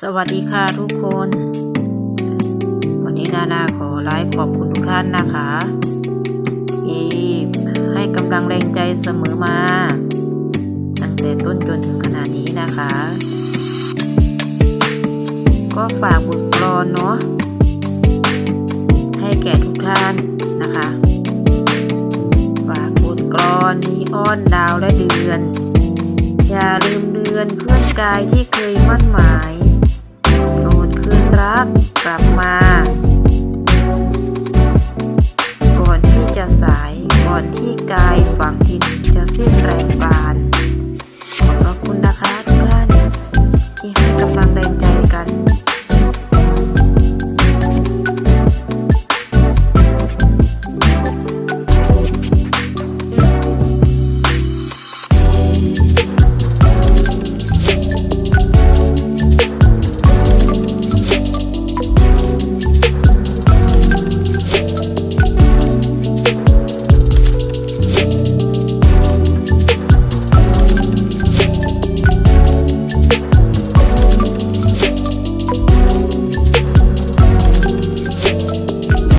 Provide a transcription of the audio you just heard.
สวัสดีค่ะทุกคน วันนี้นานาขอไลฟ์ขอบคุณทุกท่านนะคะที่ให้กำลังแรงใจเสมอมา ตั้งแต่ต้นจนถึงขนาดนี้นะคะ ก็ฝากบทกลอนเนาะให้แก่ทุกท่านนะคะฝากบทกลอนนี้อ้อนดาวและเดือน อย่าลืมเดือนเพื่อนกายที่เคยมั่นหมาย อนที่กายฝังดินจะสิ้นแรงปรานขอบคุณนะคะทุกท่านที่ให้กำลังแรงใจกัน